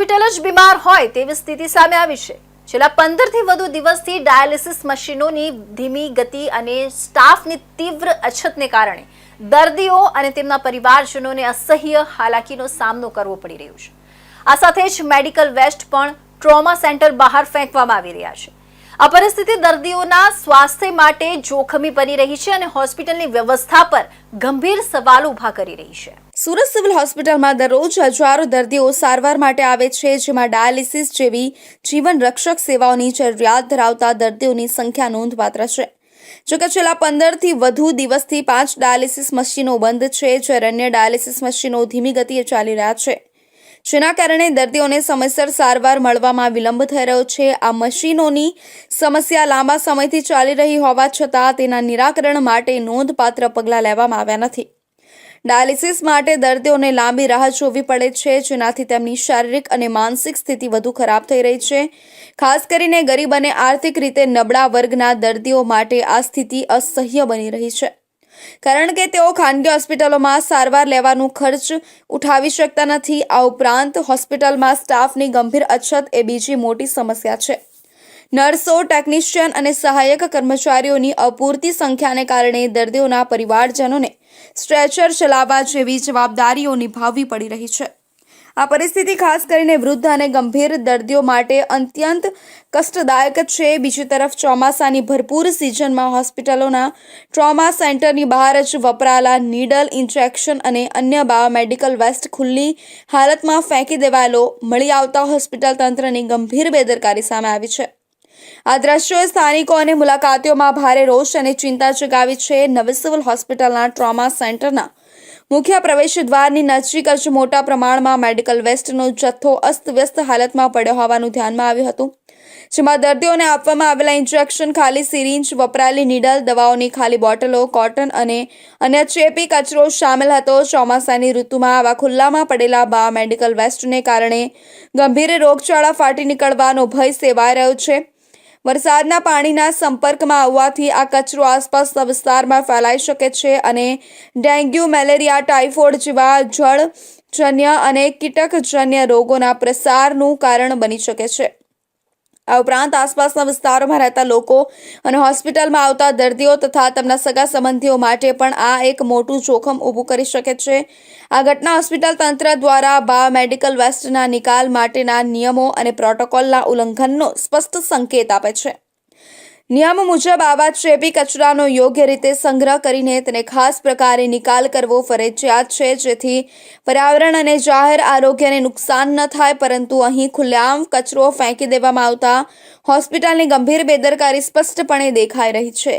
Hospital જ બીમાર હોય તેવી સ્થિતિ સામે આવી છે. છેલ્લા પંદરથી વધુ દિવસથી ડાયાલિસિસ મશીનોની ધીમી ગતિ અને સ્ટાફની તીવ્ર અછતને કારણે દર્દીઓ અને તેમના પરિવારજનોને અસહ્ય હાલાકીનો સામનો કરવો પડી રહ્યો છે. આ સાથે જ મેડિકલ વેસ્ટ પણ ટ્રોમા સેન્ટર બહાર ફેંકવામાં આવી રહ્યા છે. આ પરિસ્થિતિ દર્દીઓના સ્વાસ્થ્ય માટે જોખમી બની રહી છે અને હોસ્પિટલની વ્યવસ્થા પર ગંભીર સવાલ ઊભા કરી રહી છે. સુરત સિવિલ હોસ્પિટલમાં દરરોજ હજારો દર્દીઓ સારવાર માટે આવે છે, જેમાં ડાયાલિસિસ જેવી જીવન રક્ષક સેવાઓની જરૂરિયાત ધરાવતા દર્દીઓની સંખ્યા નોંધપાત્ર છે. જોકે છેલ્લા પંદરથી વધુ દિવસથી પાંચ ડાયાલિસિસ મશીનો બંધ છે, જ્યારે અન્ય ડાયાલિસિસ મશીનો ધીમી ગતિએ ચાલી રહ્યા છે. જેના કારણે દર્દીઓને સમયસર સારવાર મળવામાં વિલંબ થઈ રહ્યો છે. આ મશીનોની સમસ્યા લાંબા સમયથી ચાલી રહી હોવા છતાં તેના નિરાકરણ માટે નોંધપાત્ર પગલાં લેવામાં આવ્યા નથી. ડાયાલિસિસ માટે દર્દીઓને લાંબી રાહ જોવી પડે છે, જેનાથી તેમની શારીરિક અને માનસિક સ્થિતિ વધુ ખરાબ થઈ રહી છે. ખાસ કરીને ગરીબ અને આર્થિક રીતે નબળા વર્ગના દર્દીઓ માટે આ સ્થિતિ અસહ્ય બની રહી છે. કારણ કે તેઓ ખાનગી હોસ્પિટલોમાં સારવાર લેવાનું ખર્ચ ઉઠાવી શકતા નથી. આ ઉપરાંત હોસ્પિટલમાં સ્ટાફની ગંભીર અછત એ બીજી મોટી સમસ્યા છે. નર્સો, ટેકનિશિયન અને સહાયક કર્મચારીઓની અપૂરતી સંખ્યાને કારણે દર્દીઓના પરિવારજનોને સ્ટ્રેચર ચલાવવા જેવી જવાબદારીઓ નિભાવવી પડી રહી છે. આ પરિસ્થિતિ ખાસ કરીને વૃદ્ધ અને ગંભીર દર્દીઓ માટે અત્યંત કષ્ટદાયક છે. બીજી તરફ, ચોમાસાની ભરપૂર સિઝનમાં હોસ્પિટલોના ટ્રોમા સેન્ટરની બહાર જ વપરાયેલા નીડલ ઇન્જેક્શન અને અન્ય બાયોમેડિકલ વેસ્ટ ખુલ્લી હાલતમાં ફેંકી દેવાયેલો મળી આવતા હોસ્પિટલ તંત્રની ગંભીર બેદરકારી સામે આવી છે. આ દ્રશ્યોએ સ્થાનિકો અને મુલાકાતીઓમાં ભારે રોષ અને ચિંતા જગાવી છે. નવી સિવિલ હોસ્પિટલના ટ્રોમા સેન્ટરના મુખ્ય પ્રવેશ દ્વારની નજીક જ મોટા પ્રમાણમાં મેડિકલ વેસ્ટનો જથ્થો અસ્તવ્યસ્ત હાલતમાં પડ્યો હોવાનું ધ્યાનમાં આવ્યું હતું. જેમાં દર્દીઓને આપવામાં આવેલા ઇન્જેક્શન ખાલી સિરિંજ, વપરાયેલી નીડલ, દવાઓની ખાલી બોટલો, કોટન અને અન્ય ચેપી કચરો સામેલ હતો. ચોમાસાની ઋતુમાં આવા ખુલ્લામાં પડેલા બા મેડિકલ વેસ્ટને કારણે ગંભીર રોગચાળા ફાટી નીકળવાનો ભય સેવાઈ રહ્યો છે. વરસાદના પાણીના સંપર્કમાં આવવાથી આ કચરો આસપાસના વિસ્તારમાં ફેલાઈ શકે છે અને ડેન્ગ્યુ, મેલેરિયા, ટાઇફોઇડ જેવા જળજન્ય અને કીટકજન્ય રોગોના પ્રસારનું કારણ બની શકે છે. આ ઉપરાંત આસપાસના વિસ્તારોમાં રહેતા લોકો અને હોસ્પિટલમાં આવતા દર્દીઓ તથા તેમના સગા સંબંધીઓ માટે પણ આ એક મોટું જોખમ ઊભું કરી શકે છે. આ ઘટના હોસ્પિટલ તંત્ર દ્વારા બાયોમેડિકલ વેસ્ટના નિકાલ માટેના નિયમો અને પ્રોટોકોલના ઉલ્લંઘનનો સ્પષ્ટ સંકેત આપે છે. નિયમ મુજબ આવા ચેપી કચરાનો યોગ્ય રીતે સંગ્રહ કરીને તેને ખાસ પ્રકારે નિકાલ કરવો ફરજિયાત છે. જેથી પર્યાવરણ અને જાહેર આરોગ્યને નુકસાન ન થાય, પરંતુ અહીં ખુલ્લેઆમ કચરો ફેંકી દેવામાં આવતા હોસ્પિટલની ગંભીર બેદરકારી સ્પષ્ટપણે દેખાઈ રહી છે.